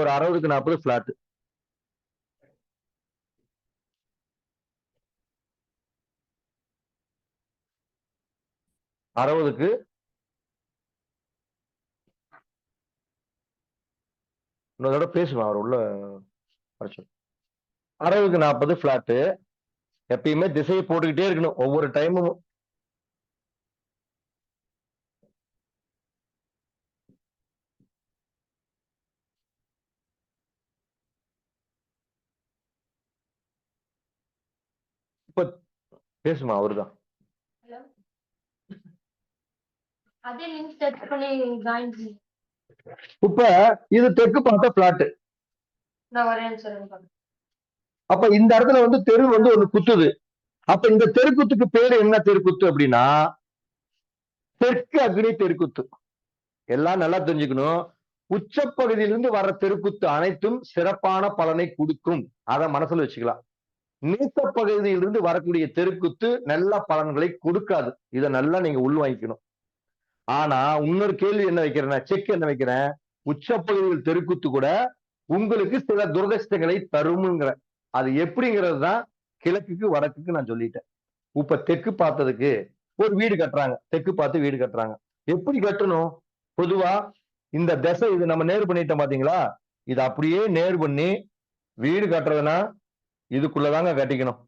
ஒரு அறுபதுக்கு நாற்பது பிளாட் அறுபதுக்கு இன்னொரு தடவை பேசுவேன் அவர் உள்ள அறுபதுக்கு நாற்பது பிளாட்டு எப்பயுமே திசையை போட்டுக்கிட்டே இருக்கணும். ஒவ்வொரு டைமும் இப்ப பேசுமா அவருதான் இப்ப இது தெற்கு பார்த்த பிளாட் அப்ப இந்த இடத்துல வந்து தெரு வந்து ஒரு குத்துது. அப்ப இந்த தெருக்குத்துக்கு பேரு என்ன தெருக்குத்து அப்படின்னா தெற்கு அக்னி தெருக்குத்து. எல்லாம் நல்லா தெரிஞ்சுக்கணும். உச்சப்பகுதியிலிருந்து வர்ற தெருக்குத்து அனைத்தும் சிறப்பான பலனை கொடுக்கும். அதை மனசுல வச்சுக்கலாம். நீத்த பகுதியிலிருந்து வரக்கூடிய தெருக்குத்து நல்ல பலன்களை கொடுக்காது. இதை நல்லா நீங்க உள்வாங்கிக்கணும். ஆனா இன்னொரு கேள்வி என்ன வைக்கிறேன்னா செக் என்ன வைக்கிறேன்? உச்சப்பகுதியில் தெருக்குத்து கூட உங்களுக்கு சில துரதிருஷ்டங்களை தருமுங்கிற. அது எப்படிங்கிறது தான் கிழக்குக்கு வடக்குக்கு நான் சொல்லிட்டேன். இப்ப தெற்கு பார்த்ததுக்கு ஒரு வீடு கட்டுறாங்க. தெற்கு பார்த்து வீடு கட்டுறாங்க. எப்படி கட்டணும்? பொதுவா இந்த திசை இது நம்ம நேர் பண்ணிட்டோம் பாத்தீங்களா? இது அப்படியே நேர் பண்ணி வீடு கட்டுறதுன்னா இதுக்குள்ளதாங்க கட்டிக்கணும்.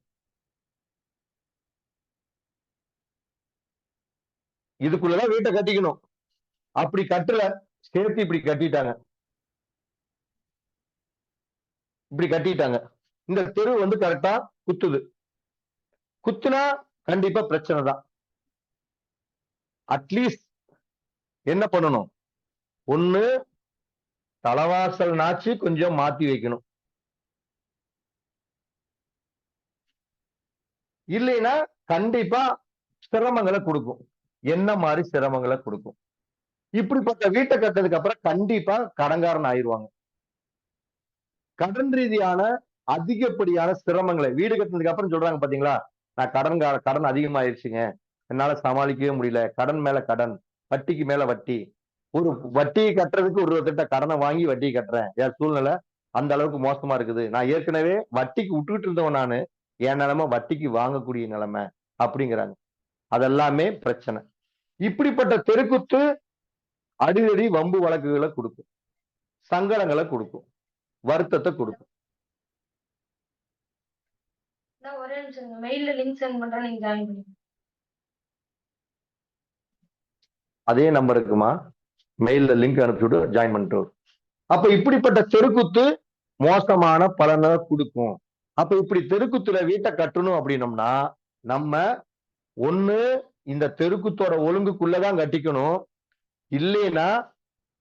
இதுக்குள்ளதான் வீட்டை கட்டிக்கணும். அப்படி கட்டல சேர்த்து இப்படி கட்டிட்டாங்க. இப்படி கட்டிட்டாங்க. இந்த தெரு வந்து கரெக்டா குத்துது. குத்துனா கண்டிப்பா பிரச்சனை தான். அட்லீஸ்ட் என்ன பண்ணணும்? ஒண்ணு தலவாசல் நாச்சு கொஞ்சம் மாத்தி வைக்கணும். இல்லைன்னா கண்டிப்பா சிரமங்களை கொடுக்கும். என்ன மாதிரி சிரமங்களை கொடுக்கும்? இப்படிப்பட்ட வீட்டை கட்டதுக்கு அப்புறம் கண்டிப்பா கடன்காரன் ஆயிடுவாங்க. கடன் ரீதியான அதிகப்படியான சிரமங்களை வீடு கட்டினதுக்கு அப்புறம் சொல்றாங்க பாத்தீங்களா? நான் கடன் கடன் அதிகமாயிருச்சுங்க. என்னால சமாளிக்கவே முடியல. கடன் மேல கடன் வட்டிக்கு மேல வட்டி. ஒரு வட்டியை கட்டுறதுக்கு ஒரு திட்ட கடனை வாங்கி வட்டியை கட்டுறேன். என் சூழ்நிலை அந்த அளவுக்கு மோசமா இருக்குது. நான் ஏற்கனவே வட்டிக்கு விட்டுக்கிட்டு இருந்தவன் நானு. என் நிலைமை வட்டிக்கு வாங்கக்கூடிய நிலைமை அப்படிங்கிறாங்க. அதெல்லாமே பிரச்சனை. இப்படிப்பட்ட தெருக்குத்து அடிக்கடி வம்பு வழக்குகளை கொடுக்கும். சங்கடங்களை கொடுக்கும். வருத்தத்தை கொடுக்கும். நான் ஒரே நிமிஷம் மெயில்ல லிங்க் சென்ட் பண்றேன் நீங்க ஜாயின் பண்ணி அதே நம்பருக்குமா மெயில்ல லிங்க் அனுப்பிச்சுட்டு ஜாயின் பண்ணிட்டு. அப்ப இப்படிப்பட்ட தெருக்குத்து மோசமான பலனை கொடுக்கும். அப்ப இப்படி தெருக்குத்துல வீட்டை கட்டணும் அப்படின்னம்னா நம்ம ஒண்ணு இந்த தெருக்குத்தோட ஒழுங்குக்குள்ளதான் கட்டிக்கணும். இல்லைன்னா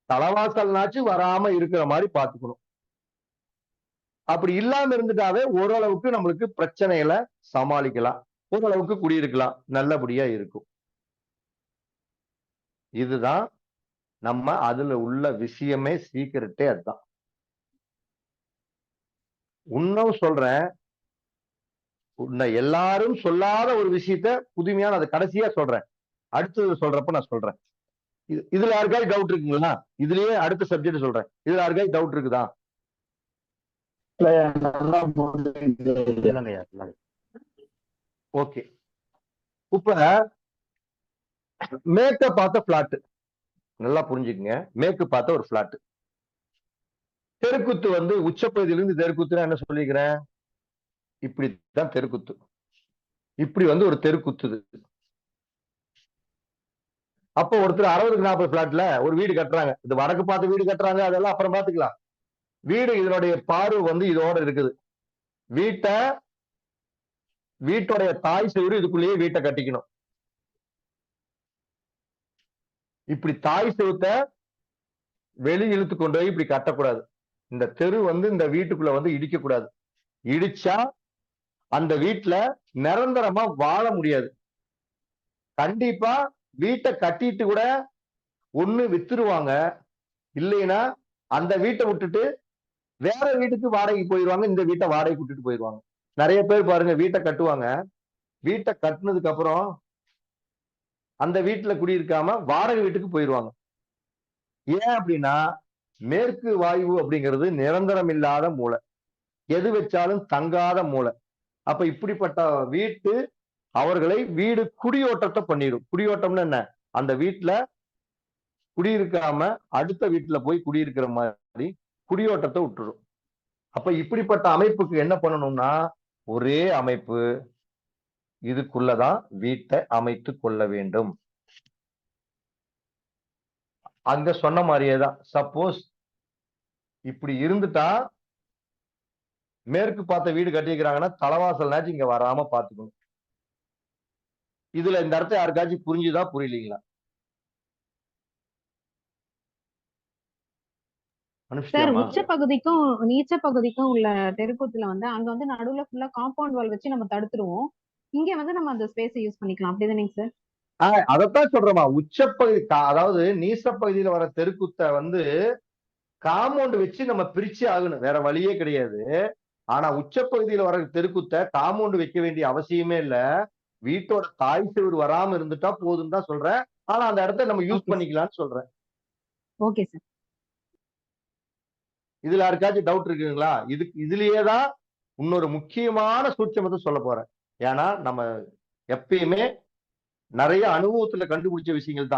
தலவாசல்னாச்சு வராம இருக்கிற மாதிரி பாத்துக்கணும் அப்படி இல்லாம இருந்துட்டாவே ஓரளவுக்கு நம்மளுக்கு பிரச்சனைகளை சமாளிக்கலாம். ஓரளவுக்கு குடியிருக்கலாம். நல்லபடியா இருக்கும். இதுதான் நம்ம அதுல உள்ள விஷயமே சீக்கிரட்டே அதுதான். இன்னும் சொல்றேன். உன்னை எல்லாரும் சொல்லாத ஒரு விஷயத்த புதுமையான அதை கடைசியா சொல்றேன். அடுத்தது சொல்றப்ப நான் சொல்றேன். இது இதுல யாருக்காவது டவுட் இருக்குங்களா? இதுலயே அடுத்த சப்ஜெக்ட் சொல்றேன். இதுல யாருக்காவது டவுட் இருக்குதா? ஓகே. இப்ப மேற்க பார்த்த பிளாட் நல்லா புரிஞ்சுக்குங்க. மேற்கு பார்த்த ஒரு பிளாட் தெருக்குத்து வந்து உச்சப்பகுதியிலிருந்து தெருக்குத்துனா என்ன சொல்லிக்கிறேன் இப்படித்தான் தெருக்குத்து. இப்படி வந்து ஒரு தெருக்குத்துது. அப்போ ஒருத்தர் அறுபதுக்கு நாற்பது பிளாட்ல ஒரு வீடு கட்டுறாங்க. இது வடக்கு பார்த்து வீடு கட்டுறாங்க அதெல்லாம் அப்புறம் பாத்துக்கலாம் வீடு இதனுடைய பார்வை வந்து இதோட இருக்குது. வீட்டை வீட்டுடைய தாய் செவரு இதுக்குள்ளேயே வீட்டை கட்டிக்கணும். இப்படி தாய் செவுத்த வெளி இழுத்து கொண்டு போய் இப்படி கட்டக்கூடாது. இந்த தெரு வந்து இந்த வீட்டுக்குள்ள வந்து இடிக்க கூடாது இடிச்சா அந்த வீட்டுல நிரந்தரமா வாழ முடியாது. கண்டிப்பா வீட்டை கட்டிட்டு கூட ஒண்ணு வித்துருவாங்க. இல்லைன்னா அந்த வீட்டை விட்டுட்டு வேற வீட்டுக்கு வாடகைக்கு போயிடுவாங்க இந்த வீட்டை வாடகைக்கு விட்டுட்டு போயிடுவாங்க நிறைய பேர் பாருங்க வீட்டை கட்டுவாங்க. வீட்டை கட்டுனதுக்கு அப்புறம் அந்த வீட்டுல குடியிருக்காம வாடகை வீட்டுக்கு போயிடுவாங்க ஏன் அப்படின்னா மேற்கு வாயு அப்படிங்கிறது நிரந்தரம் இல்லாத மூளை. எது வச்சாலும் தங்காத மூளை. அப்ப இப்படிப்பட்ட வீட்டு அவர்களை வீடு குடியோட்டத்தை பண்ணிடும். குடியோட்டம்னு என்ன? அந்த வீட்டுல குடியிருக்காம அடுத்த வீட்டுல போய் குடியிருக்கிற மாதிரி குடியோட்டத்தை விட்டுரும். அப்ப இப்படிப்பட்ட அமைப்புக்கு என்ன பண்ணணும்னா ஒரே அமைப்பு. இதுக்குள்ளதான் வீட்டை அமைத்து கொள்ள வேண்டும். அங்க சொன்ன மாதிரியே தான் சப்போஸ் இப்படி இருந்துட்டா மேற்கு பார்த்த வீடு கட்டிக்கிறாங்கன்னா தலைவாசல்னாச்சும் இங்க வராம பாத்துக்கணும் இதுல இந்த இடத்த யாருக்காச்சும் புரிஞ்சுதா புரியலீங்களா? சார்? உச்ச பகுதிக்கும் நீச்ச பகுதிக்கும் உள்ள தெருக்கூத்துல வந்து அங்க வந்து நடுவுல ஃபுல்லா காம்பவுண்ட் வால் வச்சு நம்ம தடுத்துருவோம். இங்க வந்து நம்ம அந்த ஸ்பேஸ் யூஸ் பண்ணிக்கலாம். அப்படிதானேங்க சார்? ஆஹ் அதைத்தான் சொல்றேமா உச்சப்பகுதி அதாவது நீச பகுதியில வர தெருக்குத்தை வந்து காம்பவுண்ட் வச்சு நம்ம பிரிச்சு ஆகணும். வேற வழியே கிடையாது. ஆனா உச்சப்பகுதியில வர தெருக்குத்தை காம்பவுண்ட் வைக்க வேண்டிய அவசியமே இல்ல. வீட்டோட தாய் சுவர் வராம இருந்துட்டா போதும் தான் சொல்றேன். ஆனா அந்த இடத்த நம்ம யூஸ். பண்ணிக்கலாம்னு சொல்றேன். ஓகே சார் இதுல யாருக்காச்சும் டவுட் இருக்குங்களா? இதுக்கு இதுலயே தான் இன்னொரு முக்கியமான சூட்சமத்தை சொல்ல போறேன். ஏன்னா நம்ம எப்பயுமே நிறைய அனுபவத்துல கண்டுபிடிச்ச விஷயங்கள் தான்.